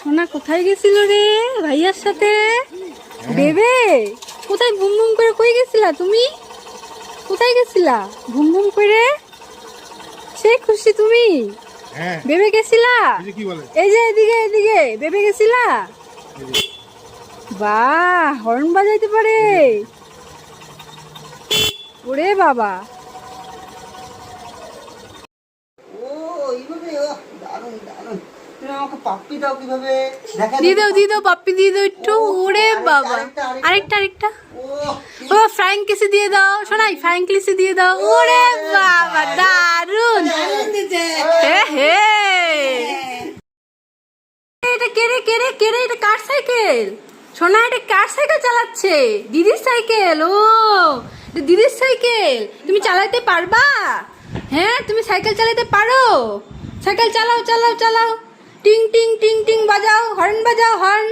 সোনা কোথায় গেছিল রে? ভাইয়ার সাথে? দেবে কোথায় ঘুম ঘুম করে কই গেছিলা তুমি? কোথায় গেছিলা ঘুম ঘুম করে? সে খুশি তুমি? হ্যাঁ। বেবে গেছিলা? এই যে কি বলে? এই যে এদিকে এদিকে বেবে গেছিলা? বাহ হর্ন বাজাইতে পারে। ওরে বাবা ও এইভাবে ও দারুণ দারুণ তুমি আমাকে পাপ্পি দাও কীভাবে? দেখা দিয়ে দাও দিয়ে দাও পাপ্পি দিয়ে দাও একটু। ওরে বাবা। আরেকটা আরেকটা। ও ও ফ্রাইং কিসে দিয়ে দাও। শোনাই ফ্রাইং কিসে দিয়ে দাও। ওরে বাবা দারুণ হে হে। এটা কেড়ে কেড়ে কেড়ে এটা কার সাইকেল? সোনা এটা কার সাইকেল চালাচ্ছে? দিদির সাইকেল ও। দিদির সাইকেল। তুমি চালাতে পারবা? হ্যাঁ তুমি সাইকেল চালাতে পারো। সাইকেল চালাও চালাও চালাও। টিং টিং টিং টিং, বাজাও, হর্ন বাজাও, হর্ন।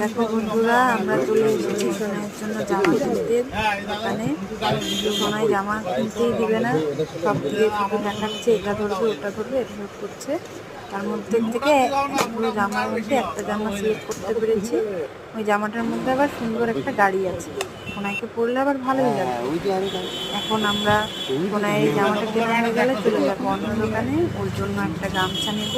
দেখো বন্ধুরা, আমরা চলে এসেছি সোনাইয়ের জন্য জামা কিনতে। দোকানে সোনাই জামা কিনতেই দিবে না। সব দিয়ে দেখাচ্ছে, এটা ধরবে, ওটা ধরবে, এটা করছে। তার মধ্যে থেকে পুরো জামার মধ্যে একটা জামা সিলেক্ট করতে পেরেছি। ওই জামাটার মধ্যে আবার সুন্দর একটা গাড়ি আছে। সোনাইকে পরলে আবার ভালোই লাগে। ওই যে আমি জানি। এখন আমরা সোনাইয়ের এই জামাটা কেনা হয়ে গেলে চলে যাব অন্য দোকানে। ওর জন্য একটা গামছা নেব।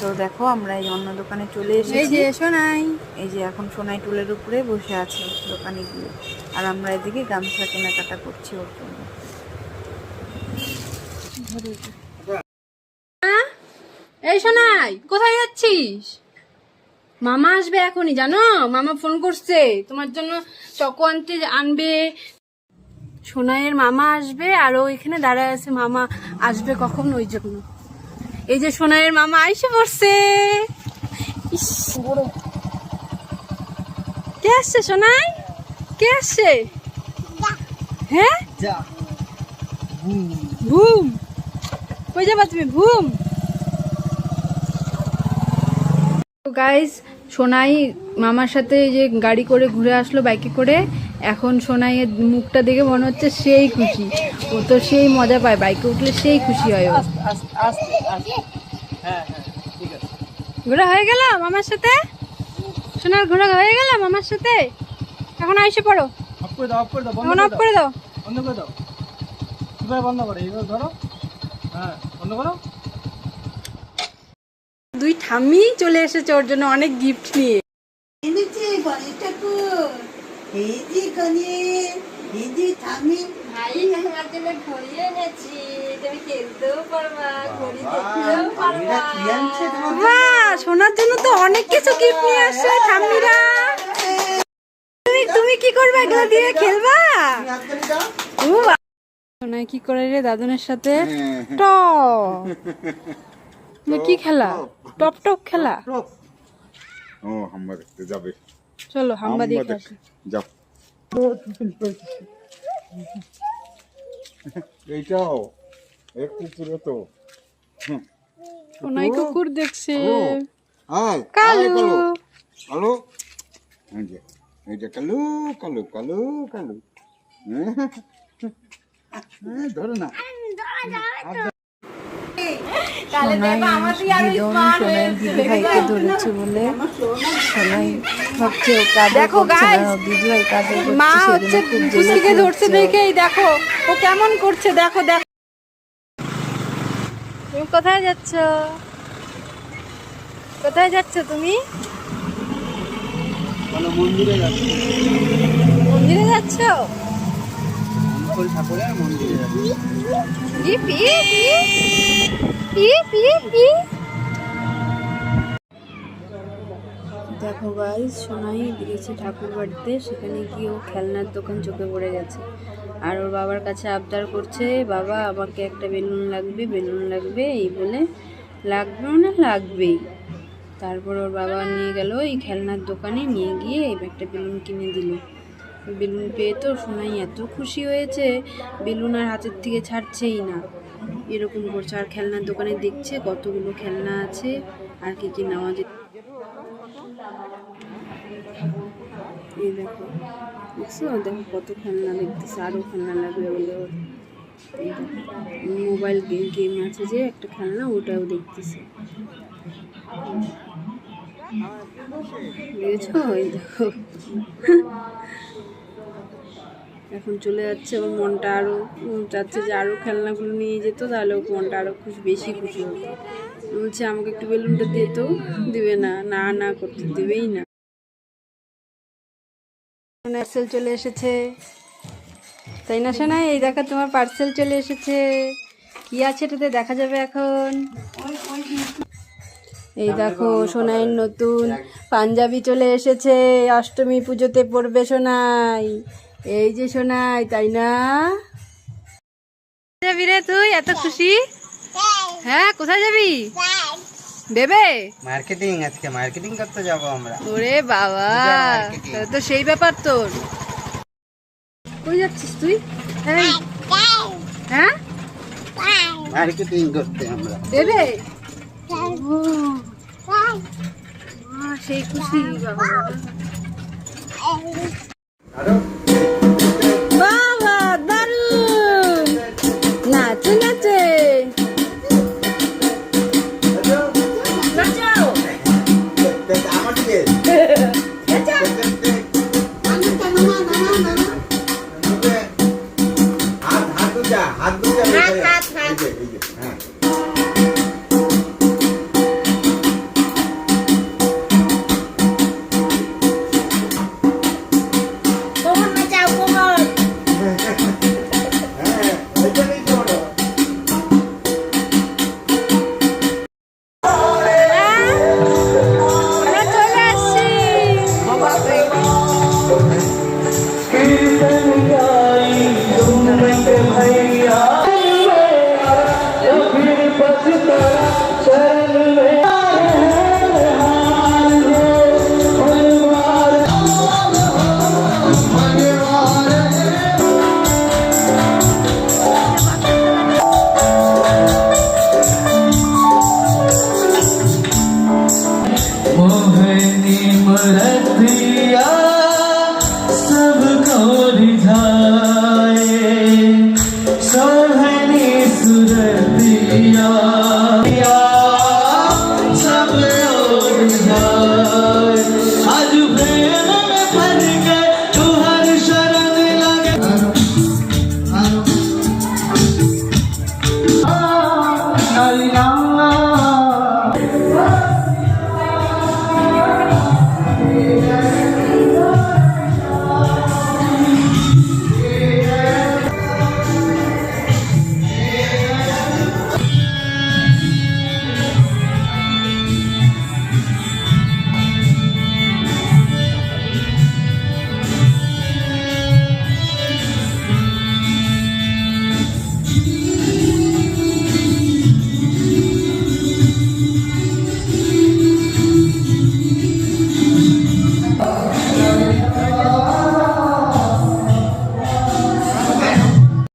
তো দেখো আমরা এই অন্য দোকানে চলে এই এসেছি যে শোনাই এই যে এখন সোনাই টুলের উপরে বসে আছে দোকানে গিয়ে। আর আমরা এদিকে গামছা কেনাকাটা করছি ওর জন্য। শোনাই কোথায় যাচ্ছিস? মামা আসবে এখনই জানো? মামা ফোন করছে। তোমার জন্য চকো আনতে আনবে। সোনাইয়ের মামা আসবে আর ও এখানে দাঁড়ায় আছে। মামা আসবে কখন ওই জন্য। এই যে সোনাইয়ের মামা আইসে পড়ছে। ইস, কে আসছে সোনাই? কে আসছে? হ্যাঁ? যা। ভুম। কই যাবা তুমি? ভুম? গাইস সোনাই মামার সাথে যে গাড়ি করে ঘুরে আসলো বাইকে করে এখন সোনাইয়ের মুখটা দেখে মনে হচ্ছে সেই খুশি। ও তো সেই মজা পায় বাইকে উঠলে সেই খুশি হয় ও ঘোরা হয়ে গেল মামার সাথে? সোনার ঘোরা হয়ে গেল মামার সাথে? এখন আইসে পড়ো। অফ করে অফ করে দাও এখন অফ করে দাও। বন্ধ করে দাও। বন্ধ করে? এইভাবে ধরো। হ্যাঁ বন্ধ করো। দুই ঠাম্মি চলে এসেছে ওর জন্য অনেক গিফট নিয়ে। এনেছি গণেশ ঠাকুর এই যে গণেশ এই যে ঠামি ভাই আমার জন্য ঘড়ি এনেছি। তুমি খেলতেও পারবা ঘড়ি দেখতেও পারবা। কি বাহ সোনার জন্য তো অনেক কিছু গিফট নিয়ে আসছে ঠাম্মিরা। তুমি তুমি কি করবে? এগুলো দিয়ে খেলবা। সোনাই কি করে রে দাদনের সাথে? তুমি কি খেলা? টপ টপ খেলা ও হাম্বা দেখতে যাবে। চলো হাম্বা দেখে আসি যাও। এইটাও এক কুকুরে তো। সোনাই কুকুর? দেখছে। আয় কালু। কালো। এই যে এইটা কালু কালু কালু কালু। হ্যাঁ ধরো না। সোনাই দিদন সোনাই দিদি ধরেছে বলে? সোনাই ভাবছে ও কাজে দেখো কাজে মা হচ্ছে ধরছে দেখেই দেখো ও কেমন করছে দেখো দেখো। তুমি কোথায় যাচ্ছ? কোথায় যাচ্ছ তুমি? মন্দিরে যাচ্ছে। মন্দিরে যাচ্ছ? ঠাকুরের মন্দিরে যাচ্ছে। দেখো গাইস সোনাই গিয়েছে ঠাকুর বাড়িতে, সেখানে গিয়ে ও খেলনার দোকান চোখে পড়ে গেছে। আর ওর বাবার কাছে আবদার করছে, বাবা, আমাকে একটা বেলুন লাগবে বেলুন লাগবে, এই বলে লাগবে মানে লাগবেই। তারপর ওর বাবা নিয়ে গেল এই খেলনার দোকানে, নিয়ে গিয়ে একটা বেলুন কিনে দিল। বেলুন পেয়ে তো সোনাই এত খুশি হয়েছে, বেলুন আর হাতের থেকে ছাড়ছেই না। এরকম করছে। আর খেলনার দোকানে দেখছে কতগুলো খেলনা আছে, আর কি কি নেওয়া যেত এই দেখো, দেখছ? দেখো কত খেলনা দেখতেছে আরও খেলনা লাগবে বলে। মোবাইল গেম আছে যে, একটা খেলনা, ওটাও দেখতেছে। বুঝেছ এই দেখো। এখন চলে যাচ্ছে ওর মনটা আরও চাচ্ছে যে আরও খেলনাগুলো নিয়ে যেত, তাহলে ওর মনটা আরও খুশি, বেশি খুশি হতো। বলছে আমাকে একটু বেলুনটা দিয়ে তো দিবে না না না করতে দিবেই না। পার্সেল চলে এসেছে। তাই না শোনা এই দেখো তোমার পার্সেল চলে এসেছে। কি আছে এটাতে দেখা যাবে এখন? এই দেখো সোনাইয়ের নতুন পাঞ্জাবি চলে এসেছে। অষ্টমী পুজোতে পড়বে সোনাই। এই যে সোনাই তাই না? যাবি রে তুই? এত খুশি? হ্যাঁ কোথায় যাবি? দেবে মার্কেটিং আজকে মার্কেটিং করতে যাব আমরা। ওরে বাবা তো সেই ব্যাপার তোর। কই যাচ্ছিস তুই? এই, হ্যাঁ? মার্কেটিং করতে আমরা। দেবে সেই খুশি বাবা। বাবা আমার দিকে আলোর ঝা